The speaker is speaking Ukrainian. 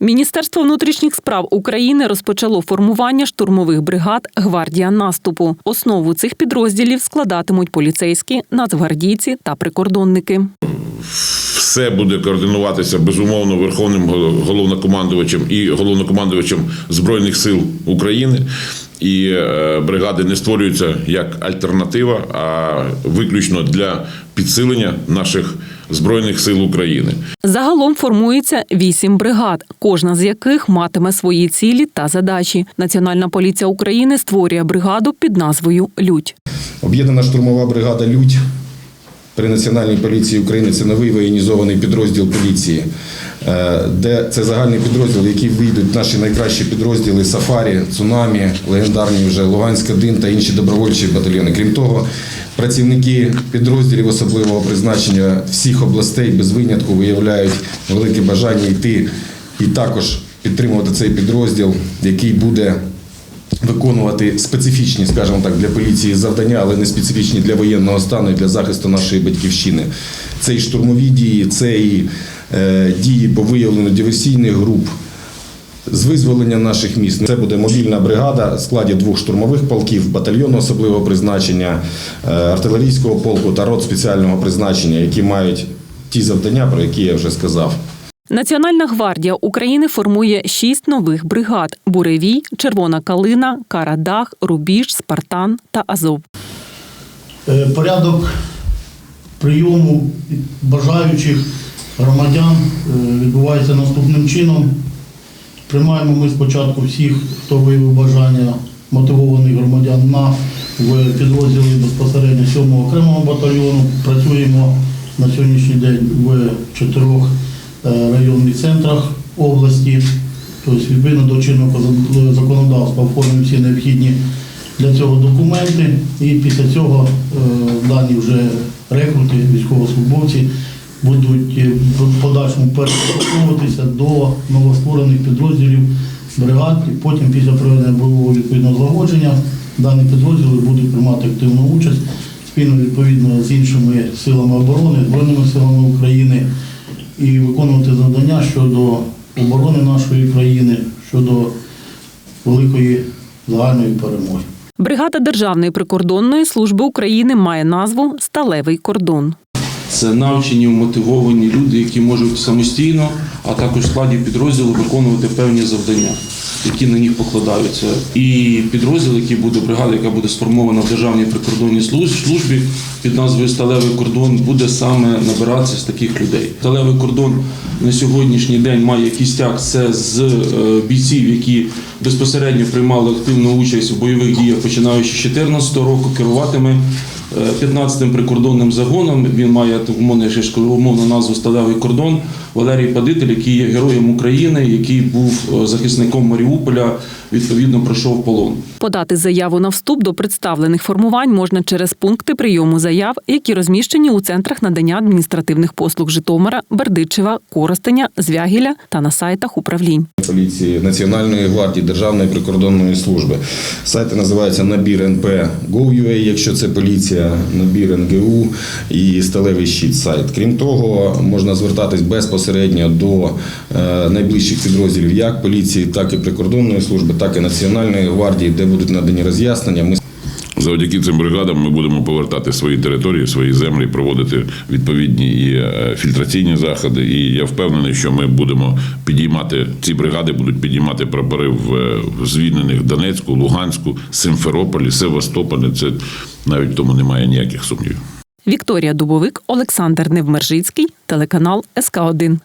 Міністерство внутрішніх справ України розпочало формування штурмових бригад Гвардія наступу. Основу цих підрозділів складатимуть поліцейські, нацгвардійці та прикордонники. Все буде координуватися безумовно верховним головнокомандувачем і головнокомандувачем збройних сил України. І е, бригади не створюються як альтернатива, а виключно для підсилення наших збройних сил України. Загалом формується вісім бригад, кожна з яких матиме свої цілі та задачі. Національна поліція України створює бригаду під назвою Людь. Об'єднана штурмова бригада Людь при Національній поліції України це новий воєнізований підрозділ поліції, е, де це загальний підрозділ, який вийдуть наші найкращі підрозділи Сафарі, Цунамі, легендарні вже Луганська Дин та інші добровольчі батальйони. Крім того, працівники підрозділів особливого призначення всіх областей без винятку виявляють велике бажання йти і також підтримувати цей підрозділ, який буде виконувати специфічні, скажімо так, для поліції завдання, але не специфічні для воєнного стану і для захисту нашої батьківщини. Це і штурмові дії, це і е, дії по виявленню диверсійних груп. З визволення наших міст це буде мобільна бригада в складі двох штурмових полків, батальйону особливого призначення, е, артилерійського полку та рот спеціального призначення, які мають ті завдання, про які я вже сказав. Національна гвардія України формує шість нових бригад: Буревій, Червона Калина, Карадах, Рубіж, Спартан та Азов. Е, Порядок прийому бажаючих громадян е, відбувається наступним чином. Приймаємо ми спочатку всіх, хто виявив бажання мотивованих громадян на в підрозділі безпосередньо 7-го окремого батальйону. Працюємо на сьогоднішній день в чотирьох районних центрах області. Тобто, відповідно до чинного законодавства оформлюємо всі необхідні для цього документи. І після цього е, дані вже рекрути, військовослужбовці будуть е, в подальшому переформуватися до новостворених підрозділів бригад. І потім, після проведення бойового відповідного злагодження, дані підрозділи будуть приймати активну участь спільно відповідно з іншими силами оборони, Збройними силами України і виконувати завдання щодо оборони нашої країни, щодо великої загальної перемоги. Бригада Державної прикордонної служби України має назву Сталевий кордон. Це навчені, мотивовані люди, які можуть самостійно, а також в складі підрозділу виконувати певні завдання, які на них покладаються. І підрозділ, який буде бригада, яка буде сформована в державній прикордонній служ- службі під назвою Сталевий кордон, буде саме набиратися з таких людей. Сталевий кордон на сьогоднішній день має кістяк це з е, бійців, які безпосередньо приймали активну участь у бойових діях, починаючи з 2014 року, керуватиме 15-м прикордонним загоном. Він має умовну назву Сталевий кордон. Валерій Падитель, який є героєм України, який був е, захисником Маріуполя, відповідно пройшов полон. Подати заяву на вступ до представлених формувань можна через пункти прийому заяв, які розміщені у центрах надання адміністративних послуг Житомира, Бердичева, Коростеня, Звягіля та на сайтах управлінь. поліції, Національної гвардії, Державної прикордонної служби. Сайти називаються набір НП.gov.ua, якщо це поліція, набір НГУ і сталевий щит сайт. Крім того, можна звертатись безпосередньо до е, найближчих підрозділів як поліції, так і прикордонної служби, так і Національної гвардії, де будуть надані роз'яснення. Ми Завдяки цим бригадам ми будемо повертати свої території, свої землі, проводити відповідні і е, фільтраційні заходи. І я впевнений, що ми будемо підіймати ці бригади, будуть підіймати прапори в е, звільнених Донецьку, Луганську, Симферополі, Севастополі. Це навіть тому немає ніяких сумнівів. Вікторія Дубовик, Олександр Невмержицький, телеканал СК 1